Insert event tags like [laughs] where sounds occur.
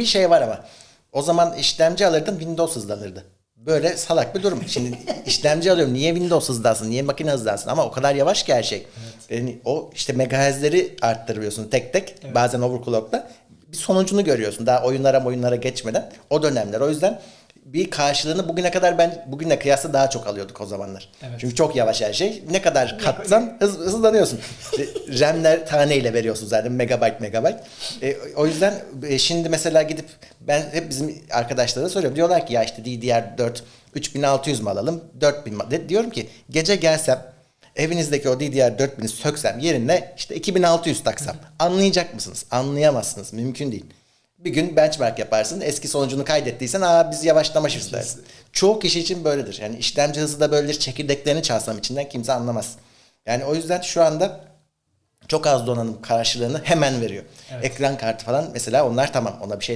bir şey var ama. O zaman işlemci alırdın Windows hızlanırdı. Böyle salak bir durum. Şimdi [laughs] işlemci alıyorum. Niye Windows hızlansın? Niye makine hızlansın? Ama o kadar yavaş ki her şey. Yani o işte megahertzleri arttırıyorsun tek tek. Bazen overclock'la. Bir sonucunu görüyorsun. Daha oyunlara oyunlara geçmeden. O dönemler. O yüzden bir karşılığını bugüne kadar ben bugüne kıyasla daha çok alıyorduk o zamanlar. Evet. Çünkü çok yavaş her şey. Ne kadar katsan hız, hızlanıyorsun. RAM'ler taneyle veriyorsun zaten megabyte megabyte. E, o yüzden e, şimdi mesela gidip ben hep bizim arkadaşlara soruyorum. Diyorlar ki ya işte DDR4 3600 mu alalım 4000 mi? De, diyorum ki gece gelsem evinizdeki o DDR4000'i söksem yerine işte 2600 taksam anlayacak mısınız? Anlayamazsınız. Mümkün değil. Bir gün benchmark yaparsın. Eski sonucunu kaydettiysen aa biz yavaşlamışız dersin. Çoğu kişi için böyledir. Yani işlemci hızı da böyledir. Çekirdeklerini çalsam içinden kimse anlamaz. Yani o yüzden şu anda çok az donanım karşılığını hemen veriyor. Ekran kartı falan mesela onlar tamam ona bir şey